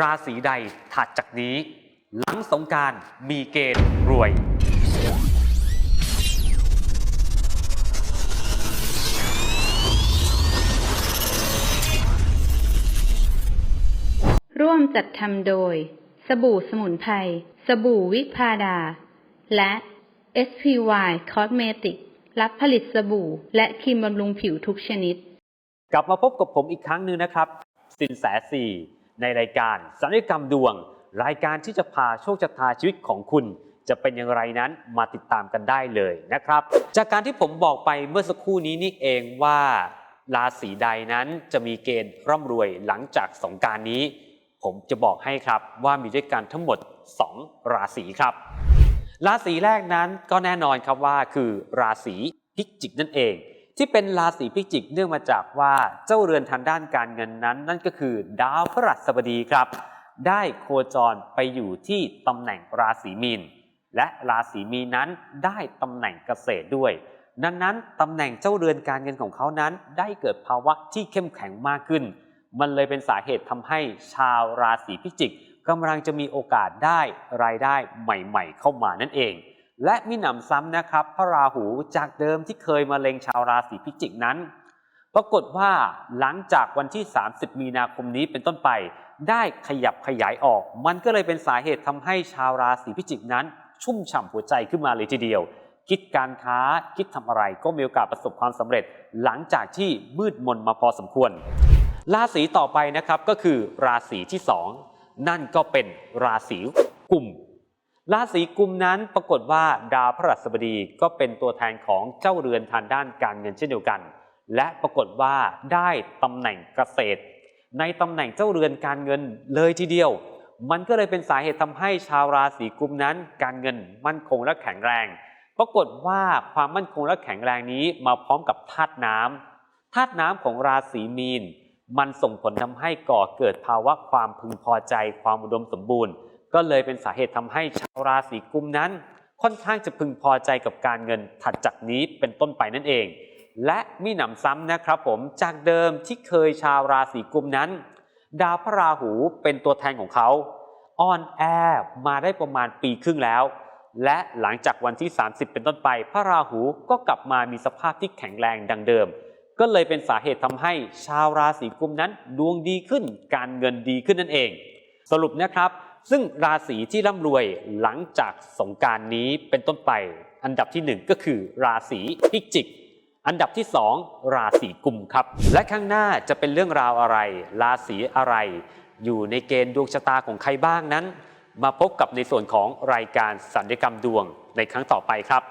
ราศีใดถัดจากนี้ หลังสงกรารมีเกณฑ์รวย ร่วมจัดทำโดย สบู่สมุนไพร สบู่วิพาดา และ SPY Cosmetic รับผลิตสบู่ และครีมบำรุงผิวทุกชนิด กลับมาพบกับผมอีกครั้งหนึ่งนะครับ สินแสสี่ ในรายการสัญญกรรมดวง รายการที่จะพาโชคชะตาชีวิตของคุณ จะเป็นอย่างไรนั้นมาติดตามกันได้เลยนะครับ จากการที่ผมบอกไปเมื่อสักครู่นี้นี่เองว่าราศีใดนั้นจะมีเกณฑ์ร่ำรวยหลังจากสงการนี้ ผมจะบอกให้ครับว่ามีด้วยกันทั้งหมด 2 ราศีครับ ราศีแรกนั้นก็แน่นอนครับว่าคือราศีพิจิกนั่นเอง ที่เป็นราศีพิจิกเนื่องมาจากว่าเจ้าเรือนทางด้านการเงินนั้น นั่นก็คือดาวพฤหัสบดีครับ ได้โคจรไปอยู่ที่ตำแหน่งราศีมีนและราศีมีนนั้นได้ตำแหน่งเกษตรด้วย ดังนั้นตำแหน่งเจ้าเรือนการเงินของเขานั้น ได้เกิดภาวะที่เข้มแข็งมากขึ้น มันเลยเป็นสาเหตุทำให้ชาวราศีพิจิกกำลังจะมีโอกาสได้รายได้ใหม่ ๆ เข้ามานั่นเอง และมีหนำซ้ำนะครับพระราหูจากเดิมที่เคยมาเล็งชาวราศีพิจิกนั้น ปรากฏว่าหลังจากวันที่ 30 มีนาคมนี้เป็นต้นไป ได้ขยับขยายออก มันก็เลยเป็นสาเหตุทำให้ชาวราศีพิจิกนั้น ชุ่มฉ่ำหัวใจขึ้นมาเลยทีเดียว คิดการค้าคิดทำอะไรก็มีโอกาสประสบความสำเร็จ หลังจากที่มืดมนมาพอสมควร ราศีต่อไปนะครับก็คือราศีที่สองนั่นก็เป็นราศีกุม ราศีกุมนั้นปรากฏว่าดาวพฤหัสบดีก็เป็นตัวแทนของเจ้าเรือนทางด้านการเงินเช่นเดียวกัน และปรากฏว่าได้ตำแหน่งเกษตร ในตำแหน่งเจ้าเรือนการเงินเลยทีเดียว มันก็เลยเป็นสาเหตุทำให้ชาวราศีกุมนั้น การเงินมั่นคงและแข็งแรง ปรากฏว่าความมั่นคงและแข็งแรงนี้มาพร้อมกับธาตุน้ำธาตุน้ำของราศีมีน มันส่งผลทำให้ก่อเกิดภาวะความพึงพอใจความอุดมสมบูรณ์ ก็เลยเป็นสาเหตุทำให้ชาวราศีกุมนั้น ค่อนข้างจะพึงพอใจกับการเงินถัดจากนี้เป็นต้นไปนั่นเอง และมีหนำซ้ำนะครับผมจากเดิมที่เคยชาวราศีกุมนั้น ดาวพระราหูเป็นตัวแทนของเขาอ่อนแอมาได้ประมาณปีครึ่งแล้ว และหลังจากวันที่ 30 เป็นต้นไป พระราหูก็กลับมามีสภาพที่แข็งแรงดังเดิม ก็เลยเป็นสาเหตุทำให้ชาวราศีกุมนั้น ดวงดีขึ้น การเงินดีขึ้นนั่นเอง สรุปนะครับ ซึ่งราศีที่ร่ำรวยหลังจากสงการนี้เป็นต้นไป อันดับที่หนึ่งก็คือ ราศีพิจิก อันดับที่สองราศีกุมครับ และข้างหน้าจะเป็นเรื่องราวอะไร ราศีอะไร อยู่ในเกณฑ์ดวงชะตาของใครบ้างนั้น มาพบกับในส่วนของรายการสัญญกรรมดวงในครั้งต่อไปครับ